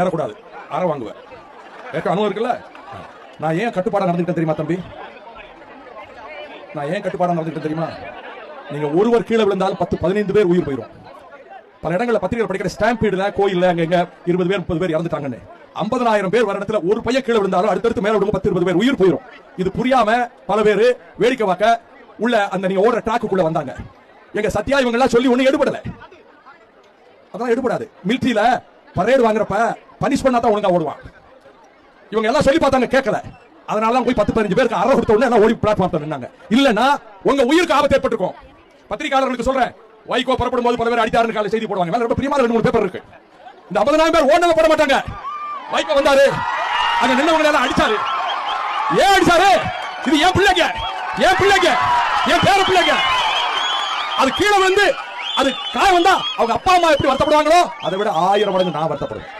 ஏறக்கூடாது. அற வாங்குவேன் ஏற்க அனுபவம் இருக்குல்ல? நான் ஏன் கட்டுப்பாடா நடந்துக்கிட்டேன் தெரியுமா தம்பி? நான் ஏன் கட்டுப்பாடா நடந்துக்கிட்டேன் தெரியுமா? நீங்க ஒருவர் கீழே விழுந்தால் பத்து பதினைந்து பேர் உயிர் போயிடும் பல இடங்களில் பத்திரிகை படிக்கிற ஸ்டாம்பீடுல கோயிலில் அங்க எங்கே இருபது பேர் முப்பது பேர் இறந்துட்டாங்கன்னு. ஐம்பதனாயிரம் பேர் வர இடத்துல ஒரு பையன் கீழே விழுந்தாலும் அடுத்தடுத்து மேலே விடுங்க பத்து இருபது பேர் உயிர் போயிடும் இது புரியாம பல பேர் வேடிக்கை பார்க்க உள்ள அந்த நீங்க ஓடுற ட்ராக்குக்குள்ள வந்தாங்க. எங்க சத்யா இவங்க எல்லாம் சொல்லி ஒன்றும் எடுபடல. அதெல்லாம் எடுபடாது. மிலிட்டரியில பரேடு வாங்குறப்ப பனிஷ் பண்ணா தான் ஒழுங்கா ஓடுவான். இவங்க எல்லாம் சொல்லி பார்த்தாங்க கேட்கல. அதனால தான் போய் பத்து பதினஞ்சு பேருக்கு அரை கொடுத்த உடனே எல்லாம் ஓடி பிளாட்ஃபார்ம் நின்னாங்க. இல்லன்னா உங்க உயிருக்கு ஆபத்து ஏற்பட்டிருக்கும். பத்திரிகையாளர்களுக்கு சொல்றேன் வைகோ புறப்படும் போது பல பேர் அடித்தாருன்னு காலை செய்தி போடுவாங்க. மேல ரொம்ப பிரியமான ரெண்டு மூணு பேப்பர் இருக்கு. இந்த ஐம்பதனாயிரம் பேர் ஓடுனவங்க போட மாட்டாங்க. வைகோ வந்தாரு. அங்க நின்னவங்க எல்லாம் அடிச்சாரு. ஏன் அடிச்சாரு? இது என் பிள்ளைங்க. என் பிள்ளைங்க. என் பேர பிள்ளைங்க. அது கீழே வந்து அது காயம் வந்தா அவங்க அப்பா அம்மா எப்படி வருத்தப்படுவாங்களோ அதை விட ஆயிரம் மடங்கு நான் வருத்தப்படுவேன்.